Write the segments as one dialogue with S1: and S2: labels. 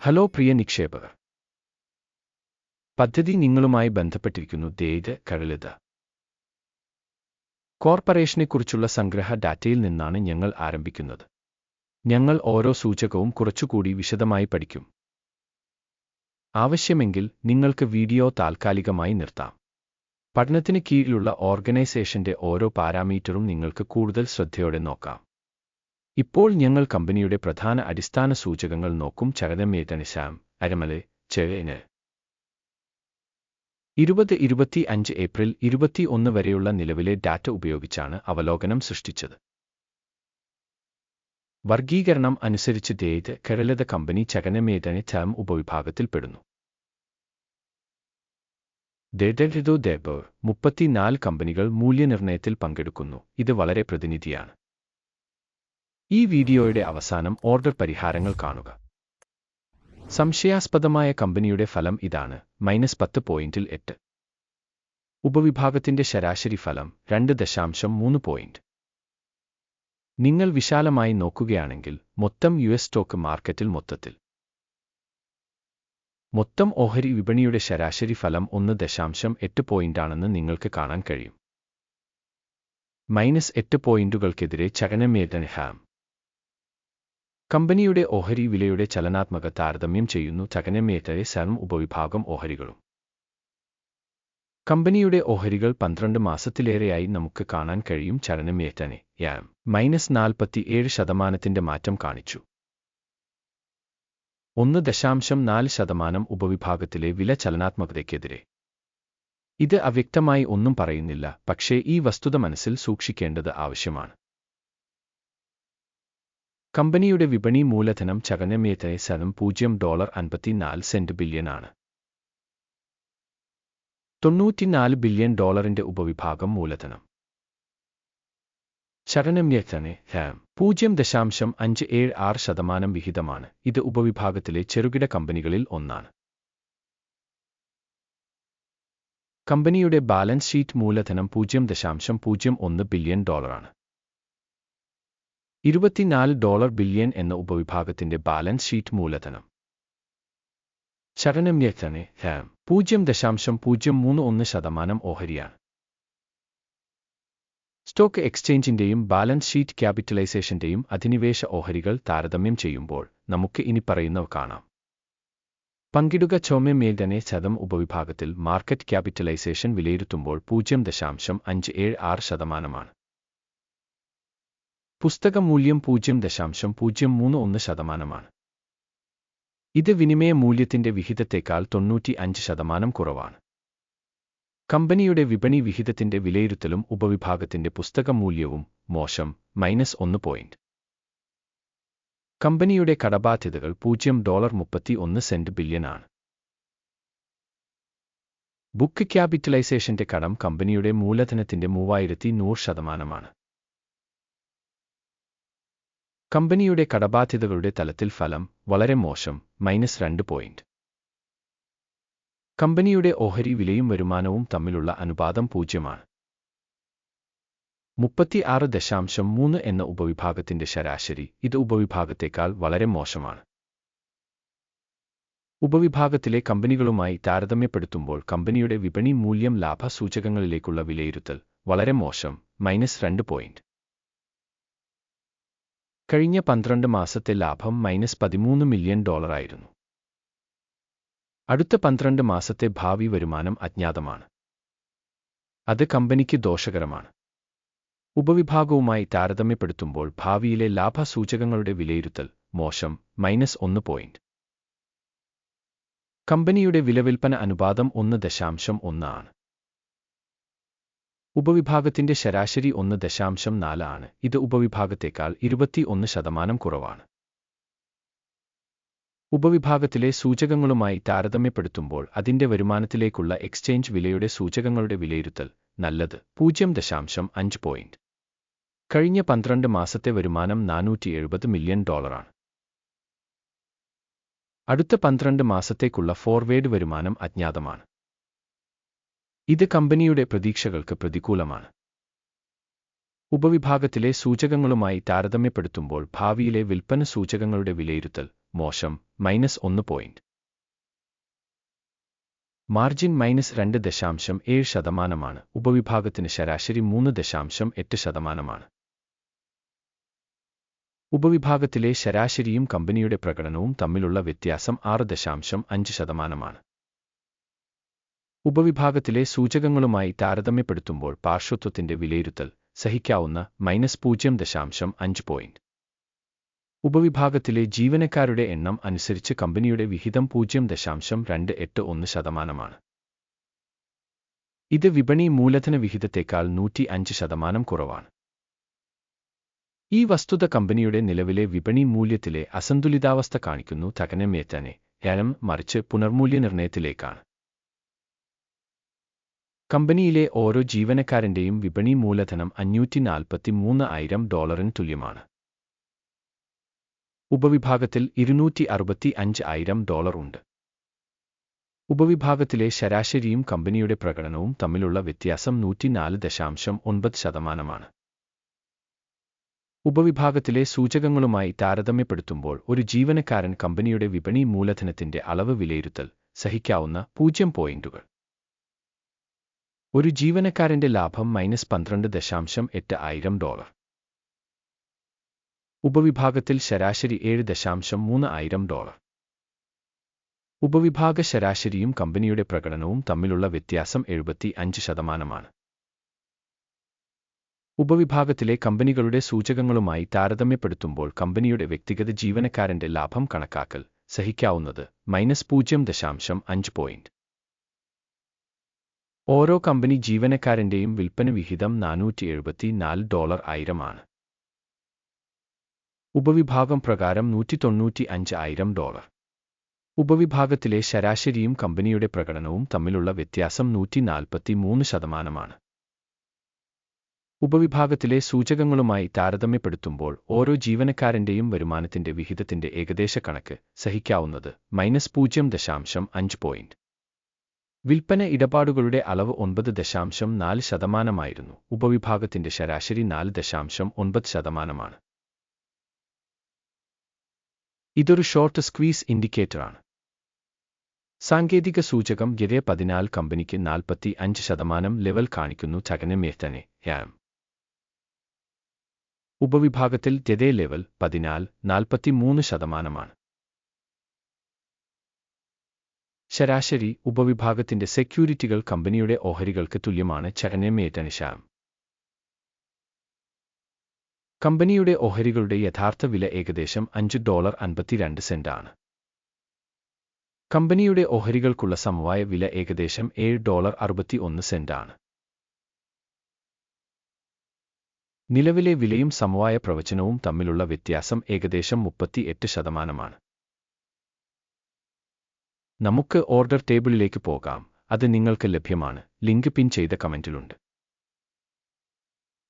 S1: Hello പ്രിയ നിക്ഷേപകർ. പദ്ധതി നിങ്ങളുമായി ബന്ധപ്പെട്ടിരിക്കുന്നു ദേത് കഴലിത കോർപ്പറേഷനെക്കുറിച്ചുള്ള സംഗ്രഹ ഡാറ്റയിൽ നിന്നാണ് ഞങ്ങൾ ആരംഭിക്കുന്നത്. ഞങ്ങൾ ഓരോ സൂചകവും കുറച്ചുകൂടി വിശദമായി പഠിക്കും. ആവശ്യമെങ്കിൽ നിങ്ങൾക്ക് വീഡിയോ താൽക്കാലികമായി നിർത്താം. പഠനത്തിന് കീഴിലുള്ള ഓർഗനൈസേഷന്റെ ഓരോ പാരാമീറ്ററും നിങ്ങൾക്ക് കൂടുതൽ ശ്രദ്ധയോടെ നോക്കാം. ഇപ്പോൾ ഞങ്ങൾ കമ്പനിയുടെ പ്രധാന അടിസ്ഥാന സൂചകങ്ങൾ നോക്കും. ചകതമേതനിശാം അരമലെ. ചെവേന് ഇരുപത് ഇരുപത്തി അഞ്ച് ഏപ്രിൽ ഇരുപത്തി ഒന്ന് വരെയുള്ള നിലവിലെ ഡാറ്റ ഉപയോഗിച്ചാണ് അവലോകനം സൃഷ്ടിച്ചത്. വർഗീകരണം അനുസരിച്ച് ദേത് കേരളത കമ്പനി ചകനമേതനെ ചാം ഉപവിഭാഗത്തിൽപ്പെടുന്നു. ദേദോ ദേബ്. മുപ്പത്തിനാല് കമ്പനികൾ മൂല്യനിർണയത്തിൽ പങ്കെടുക്കുന്നു. ഇത് വളരെ പ്രതിനിധിയാണ്. ഈ വീഡിയോയുടെ അവസാനം ഓർഡർ പരിഹാരങ്ങൾ കാണുക. സംശയാസ്പദമായ കമ്പനിയുടെ ഫലം ഇതാണ് മൈനസ് പത്ത് പോയിന്റിൽ എട്ട്. ഉപവിഭാഗത്തിന്റെ ശരാശരി ഫലം രണ്ട് ദശാംശം മൂന്ന് പോയിന്റ്. നിങ്ങൾ വിശാലമായി നോക്കുകയാണെങ്കിൽ മൊത്തം യു എസ് സ്റ്റോക്ക് മാർക്കറ്റിൽ മൊത്തത്തിൽ. മൊത്തം ഓഹരി വിപണിയുടെ ശരാശരി ഫലം ഒന്ന് ദശാംശം എട്ട് പോയിന്റാണെന്ന് നിങ്ങൾക്ക് കാണാൻ കഴിയും. മൈനസ് എട്ട് പോയിന്റുകൾക്കെതിരെ ചകനമേതൻ ഹാം കമ്പനിയുടെ ഓഹരി വിലയുടെ ചലനാത്മക താരതമ്യം ചെയ്യുന്നു ചകനമേറ്റയെ സർം ഉപവിഭാഗം ഓഹരികളും. കമ്പനിയുടെ ഓഹരികൾ പന്ത്രണ്ട് മാസത്തിലേറെയായി നമുക്ക് കാണാൻ കഴിയും ചലനമേറ്റനെ. യാം. മൈനസ് നാൽപ്പത്തിയേഴ് ശതമാനത്തിന്റെ മാറ്റം കാണിച്ചു. ഒന്ന് ദശാംശം നാല് ശതമാനം ഉപവിഭാഗത്തിലെ വില ചലനാത്മകതയ്ക്കെതിരെ. ഇത് അവ്യക്തമായി ഒന്നും പറയുന്നില്ല പക്ഷേ ഈ വസ്തുത മനസ്സിൽ സൂക്ഷിക്കേണ്ടത് ആവശ്യമാണ്. കമ്പനിയുടെ വിപണി മൂലധനം ചകഞ്ഞമേത്തരെ ശതം പൂജ്യം ഡോളർ അൻപത്തിനാല് സെന്റ് ബില്യണാണ് തൊണ്ണൂറ്റിനാല് ബില്യൺ ഡോളറിന്റെ ഉപവിഭാഗം മൂലധനം. ചരണമ്യത്തനെ ഹാം പൂജ്യം ദശാംശം അഞ്ച് ഏഴ് ആറ് ശതമാനം വിഹിതമാണ്. ഇത് ഉപവിഭാഗത്തിലെ ചെറുകിട കമ്പനികളിൽ ഒന്നാണ്. കമ്പനിയുടെ ബാലൻസ് ഷീറ്റ് മൂലധനം പൂജ്യം ദശാംശം പൂജ്യം ഒന്ന് ബില്യൺ ഡോളറാണ്. ഇരുപത്തിനാല് ഡോളർ ബില്യൺ എന്ന ഉപവിഭാഗത്തിന്റെ ബാലൻസ് ഷീറ്റ് മൂലധനം. ശരണമ്യത്തനെ ഹാം. പൂജ്യം ദശാംശം പൂജ്യം മൂന്ന് ഒന്ന് ശതമാനം ഓഹരിയാണ്. സ്റ്റോക്ക് എക്സ്ചേഞ്ചിന്റെയും ബാലൻസ് ഷീറ്റ് ക്യാപിറ്റലൈസേഷന്റെയും അധിനിവേശ ഓഹരികൾ താരതമ്യം ചെയ്യുമ്പോൾ നമുക്ക് ഇനി പറയുന്നവ കാണാം. പങ്കിടുക ചോമ്യമേൽഡനെ ശതം ഉപവിഭാഗത്തിൽ മാർക്കറ്റ് ക്യാപിറ്റലൈസേഷൻ വിലയിരുത്തുമ്പോൾ പൂജ്യം ദശാംശം അഞ്ച് ഏഴ് ആറ് ശതമാനമാണ്. പുസ്തക മൂല്യം പൂജ്യം ദശാംശം പൂജ്യം മൂന്ന് ഒന്ന് ശതമാനമാണ്. ഇത് വിനിമയ മൂല്യത്തിന്റെ വിഹിതത്തേക്കാൾ തൊണ്ണൂറ്റി അഞ്ച് ശതമാനം കുറവാണ്. കമ്പനിയുടെ വിപണി വിഹിതത്തിന്റെ വിലയിരുത്തലും ഉപവിഭാഗത്തിന്റെ പുസ്തക മൂല്യവും മോശം മൈനസ് ഒന്ന് പോയിന്റ്. കമ്പനിയുടെ കടബാധ്യതകൾ പൂജ്യം ഡോളർ മുപ്പത്തി ഒന്ന് സെന്റ് ബില്യനാണ് ബുക്ക് ക്യാപിറ്റലൈസേഷന്റെ കടം കമ്പനിയുടെ മൂലധനത്തിന്റെ മൂവായിരത്തി നൂറ് ശതമാനമാണ്. കമ്പനിയുടെ കടബാധ്യതകളുടെ തലത്തിൽ ഫലം വളരെ മോശം മൈനസ് രണ്ട് പോയിന്റ് കമ്പനിയുടെ ഓഹരി വിലയും വരുമാനവും തമ്മിലുള്ള അനുപാതം പൂജ്യമാണ്. മുപ്പത്തിയാറ് ദശാംശം മൂന്ന് എന്ന ഉപവിഭാഗത്തിന്റെ ശരാശരി ഇത് ഉപവിഭാഗത്തേക്കാൾ വളരെ മോശമാണ്. ഉപവിഭാഗത്തിലെ കമ്പനികളുമായി താരതമ്യപ്പെടുത്തുമ്പോൾ കമ്പനിയുടെ വിപണി മൂല്യം ലാഭ സൂചകങ്ങളിലേക്കുള്ള വിലയിരുത്തൽ വളരെ മോശം മൈനസ് രണ്ട് പോയിന്റ് കഴിഞ്ഞ പന്ത്രണ്ട് മാസത്തെ ലാഭം മൈനസ് പതിമൂന്ന് മില്യൺ ഡോളറായിരുന്നു അടുത്ത പന്ത്രണ്ട് മാസത്തെ ഭാവി വരുമാനം അജ്ഞാതമാണ്. അത് കമ്പനിക്ക് ദോഷകരമാണ്. ഉപവിഭാഗവുമായി താരതമ്യപ്പെടുത്തുമ്പോൾ ഭാവിയിലെ ലാഭസൂചകങ്ങളുടെ വിലയിരുത്തൽ മോശം മൈനസ് ഒന്ന് പോയിന്റ്. കമ്പനിയുടെ വിലവിൽപ്പന അനുപാതം ഒന്ന് ദശാംശം ഒന്ന് ആണ്. ഉപവിഭാഗത്തിന്റെ ശരാശരി ഒന്ന് ദശാംശം നാല് ആണ്. ഇത് ഉപവിഭാഗത്തേക്കാൾ ഇരുപത്തി ഒന്ന് ശതമാനം കുറവാണ്. ഉപവിഭാഗത്തിലെ സൂചകങ്ങളുമായി താരതമ്യപ്പെടുത്തുമ്പോൾ അതിന്റെ വരുമാനത്തിലേക്കുള്ള എക്സ്ചേഞ്ച് വിലയുടെ സൂചകങ്ങളുടെ വിലയിരുത്തൽ നല്ലത്. പൂജ്യം ദശാംശം അഞ്ച് പോയിന്റ്. കഴിഞ്ഞ പന്ത്രണ്ട് മാസത്തെ വരുമാനം നാനൂറ്റി എഴുപത് മില്യൺ ഡോളറാണ് അടുത്ത പന്ത്രണ്ട് മാസത്തേക്കുള്ള ഫോർവേഡ് വരുമാനം അജ്ഞാതമാണ്. ഇത് കമ്പനിയുടെ പ്രതീക്ഷകൾക്ക് പ്രതികൂലമാണ്. ഉപവിഭാഗത്തിലെ സൂചകങ്ങളുമായി താരതമ്യപ്പെടുത്തുമ്പോൾ ഭാവിയിലെ വിൽപ്പന സൂചകങ്ങളുടെ വിലയിരുത്തൽ മോശം മൈനസ് ഒന്ന് പോയിന്റ്. മാർജിൻ മൈനസ് രണ്ട് ദശാംശം ഏഴ് ശതമാനമാണ്. ഉപവിഭാഗത്തിന് ശരാശരി മൂന്ന് ദശാംശം എട്ട് ശതമാനമാണ്. ഉപവിഭാഗത്തിലെ ശരാശരിയും കമ്പനിയുടെ പ്രകടനവും തമ്മിലുള്ള വ്യത്യാസം ആറ് ദശാംശം അഞ്ച് ശതമാനമാണ്. ഉപവിഭാഗത്തിലെ സൂചകങ്ങളുമായി താരതമ്യപ്പെടുത്തുമ്പോൾ പാർശ്വത്വത്തിന്റെ വിലയിരുത്തൽ സഹിക്കാവുന്ന മൈനസ് പൂജ്യം ദശാംശം അഞ്ച് പോയിന്റ് ഉപവിഭാഗത്തിലെ ജീവനക്കാരുടെ എണ്ണം അനുസരിച്ച് കമ്പനിയുടെ വിഹിതം പൂജ്യം ദശാംശം രണ്ട് എട്ട് ഒന്ന് ശതമാനമാണ്. ഇത് വിപണി മൂലധന വിഹിതത്തേക്കാൾ നൂറ്റി അഞ്ച് ശതമാനം കുറവാണ്. ഈ വസ്തുത കമ്പനിയുടെ നിലവിലെ വിപണി മൂല്യത്തിലെ അസന്തുലിതാവസ്ഥ കാണിക്കുന്നു തകനമേത്തനെ. ഏലം മറിച്ച് പുനർമൂല്യനിർണയത്തിലേക്കാണ് കമ്പനിയിലെ ഓരോ ജീവനക്കാരന്റെയും വിപണി മൂലധനം അഞ്ഞൂറ്റി നാൽപ്പത്തി മൂന്ന് ആയിരം ഡോളറിന് തുല്യമാണ്. ഉപവിഭാഗത്തിൽ ഇരുന്നൂറ്റി അറുപത്തി അഞ്ച് ആയിരം ഡോളർ ഉണ്ട്. ഉപവിഭാഗത്തിലെ ശരാശരിയും കമ്പനിയുടെ പ്രകടനവും തമ്മിലുള്ള വ്യത്യാസം നൂറ്റിനാല് ദശാംശം ഒൻപത് ശതമാനമാണ്. ഉപവിഭാഗത്തിലെ സൂചകങ്ങളുമായി താരതമ്യപ്പെടുത്തുമ്പോൾ ഒരു ജീവനക്കാരൻ കമ്പനിയുടെ വിപണി മൂലധനത്തിന്റെ അളവ് വിലയിരുത്തൽ സഹിക്കാവുന്ന പൂജ്യം പോയിന്റുകൾ. ഒരു ജീവനക്കാരന്റെ ലാഭം മൈനസ് പന്ത്രണ്ട് ദശാംശം എട്ട് ആയിരം ഡോളർ. ഉപവിഭാഗത്തിൽ ശരാശരി ഏഴ് ദശാംശം മൂന്ന് ആയിരം ഡോളർ. ഉപവിഭാഗ ശരാശരിയും കമ്പനിയുടെ പ്രകടനവും തമ്മിലുള്ള വ്യത്യാസം എഴുപത്തി അഞ്ച് ശതമാനമാണ്. ഉപവിഭാഗത്തിലെ കമ്പനികളുടെ സൂചകങ്ങളുമായി താരതമ്യപ്പെടുത്തുമ്പോൾ കമ്പനിയുടെ വ്യക്തിഗത ജീവനക്കാരന്റെ ലാഭം കണക്കാക്കൽ സഹിക്കാവുന്നത് മൈനസ് പൂജ്യം ദശാംശം അഞ്ച് പോയിന്റ്. ഓരോ കമ്പനി ജീവനക്കാരന്റെയും വിൽപ്പന വിഹിതം നാനൂറ്റി എഴുപത്തി നാല് ഡോളർ ആയിരമാണ്. ഉപവിഭാഗം പ്രകാരം നൂറ്റി തൊണ്ണൂറ്റി അഞ്ച് ആയിരം ഡോളർ. ഉപവിഭാഗത്തിലെ ശരാശരിയും കമ്പനിയുടെ പ്രകടനവും തമ്മിലുള്ള വ്യത്യാസം നൂറ്റി നാൽപ്പത്തി മൂന്ന് ശതമാനമാണ്. ഉപവിഭാഗത്തിലെ സൂചകങ്ങളുമായി താരതമ്യപ്പെടുത്തുമ്പോൾ ഓരോ ജീവനക്കാരന്റെയും വരുമാനത്തിന്റെ വിഹിതത്തിന്റെ ഏകദേശ കണക്ക് സഹിക്കാവുന്നത് മൈനസ് പൂജ്യം ദശാംശം അഞ്ച് പോയിന്റ് വിൽപ്പന ഇടപാടുകളുടെ അളവ് ഒൻപത് ദശാംശം നാല് ശതമാനമായിരുന്നു. ഉപവിഭാഗത്തിന്റെ ശരാശരി നാല് ദശാംശം ഒൻപത് ശതമാനമാണ്. ഇതൊരു ഷോർട്ട് സ്ക്വീസ് ഇൻഡിക്കേറ്ററാണ് സാങ്കേതിക സൂചകം ഗിരെ പതിനാല് കമ്പനിക്ക് നാൽപ്പത്തി അഞ്ച് ശതമാനം ലെവൽ കാണിക്കുന്നു. ചകനമേത്തനെ യാം. ഉപവിഭാഗത്തിൽ ജതേ ലെവൽ പതിനാല് നാൽപ്പത്തിമൂന്ന് ശതമാനമാണ്. ശരാശരി ഉപവിഭാഗത്തിന്റെ സെക്യൂരിറ്റികൾ കമ്പനിയുടെ ഓഹരികൾക്ക് തുല്യമാണ് ചകനമേറ്റനിശാം കമ്പനിയുടെ ഓഹരികളുടെ യഥാർത്ഥ വില ഏകദേശം അഞ്ച് ഡോളർ അൻപത്തിരണ്ട് സെന്റ് ആണ് കമ്പനിയുടെ ഓഹരികൾക്കുള്ള സമവായ വില ഏകദേശം ഏഴ് ഡോളർ അറുപത്തി ഒന്ന് സെന്റ് ആണ് നിലവിലെ വിലയും സമവായ പ്രവചനവും തമ്മിലുള്ള വ്യത്യാസം ഏകദേശം മുപ്പത്തി എട്ട് ശതമാനമാണ്. നമുക്ക് ഓർഡർ ടേബിളിലേക്ക് പോകാം. അത് നിങ്ങൾക്ക് ലഭ്യമാണ്. ലിങ്ക് പിൻ ചെയ്ത കമന്റിലുണ്ട്.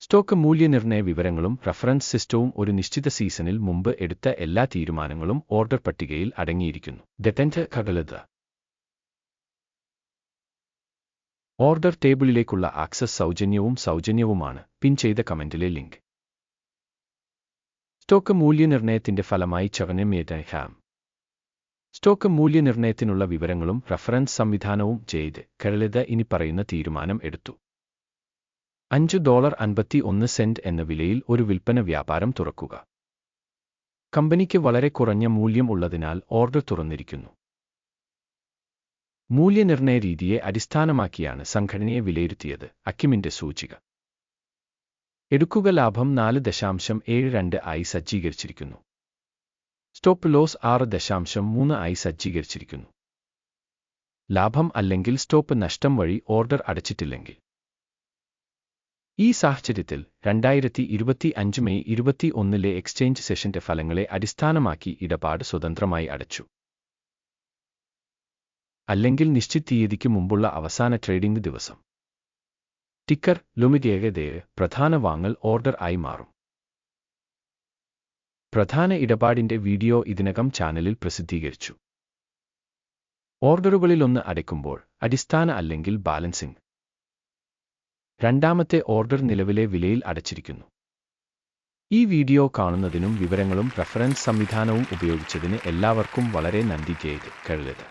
S1: സ്റ്റോക്ക് മൂല്യനിർണയ വിവരങ്ങളും റഫറൻസ് സിസ്റ്റവും ഒരു നിശ്ചിത സീസണിൽ മുമ്പ് എടുത്ത എല്ലാ തീരുമാനങ്ങളും ഓർഡർ പട്ടികയിൽ അടങ്ങിയിരിക്കുന്നു. ഡെറ്റന്റ് ഘടലത ഓർഡർ ടേബിളിലേക്കുള്ള ആക്സസ് സൗജന്യവും സൗജന്യവുമാണ്. പിൻ ചെയ്ത കമന്റിലെ ലിങ്ക്. സ്റ്റോക്ക് മൂല്യനിർണയത്തിന്റെ ഫലമായി ചവനമേറ്റ ഹാം. സ്റ്റോക്ക് മൂല്യനിർണയത്തിനുള്ള വിവരങ്ങളും റഫറൻസ് സംവിധാനവും ചെയ്ത് കരളിത ഇനി പറയുന്ന തീരുമാനം എടുത്തു. അഞ്ച് ഡോളർ അൻപത്തി ഒന്ന് സെന്റ് എന്ന വിലയിൽ ഒരു വിൽപ്പന വ്യാപാരം തുറക്കുക. കമ്പനിക്ക് വളരെ കുറഞ്ഞ മൂല്യം ഉള്ളതിനാൽ ഓർഡർ തുറന്നിരിക്കുന്നു. മൂല്യനിർണയ രീതിയെ അടിസ്ഥാനമാക്കിയാണ് സംഘടനയെ വിലയിരുത്തിയത് അക്കിമിന്റെ സൂചിക. എടുക്കുക ലാഭം നാല് ദശാംശം ഏഴ് രണ്ട് ആയി സജ്ജീകരിച്ചിരിക്കുന്നു. സ്റ്റോപ്പ് ലോസ് ആറ് ദശാംശം മൂന്ന് ആയി സജ്ജീകരിച്ചിരിക്കുന്നു. ലാഭം അല്ലെങ്കിൽ സ്റ്റോപ്പ് നഷ്ടം വഴി ഓർഡർ അടച്ചിട്ടില്ലെങ്കിൽ. ഈ സാഹചര്യത്തിൽ രണ്ടായിരത്തി ഇരുപത്തി അഞ്ച് മെയ് ഇരുപത്തി ഒന്നിലെ എക്സ്ചേഞ്ച് സെഷന്റെ ഫലങ്ങളെ അടിസ്ഥാനമാക്കി ഇടപാട് സ്വതന്ത്രമായി അടച്ചു. അല്ലെങ്കിൽ നിശ്ചിത തീയതിക്ക് മുമ്പുള്ള അവസാന ട്രേഡിംഗ് ദിവസം. ടിക്കർ ലുമിഗേഗതേ പ്രധാന വാങ്ങൽ ഓർഡർ ആയി മാറും. പ്രധാന ഇടപാടിന്റെ വീഡിയോ ഇതിനകം ചാനലിൽ പ്രസിദ്ധീകരിച്ചു. ഓർഡറുകളിലൊന്ന് അടയ്ക്കുമ്പോൾ അടിസ്ഥാന അല്ലെങ്കിൽ ബാലൻസിംഗ്. രണ്ടാമത്തെ ഓർഡർ നിലവിലെ വിലയിൽ അടച്ചിരിക്കുന്നു. ഈ വീഡിയോ കാണുന്നതിനും വിവരങ്ങളും റഫറൻസ് സംവിധാനവും ഉപയോഗിച്ചതിന് എല്ലാവർക്കും വളരെ നന്ദി ചെയ്ത് കഴുതത്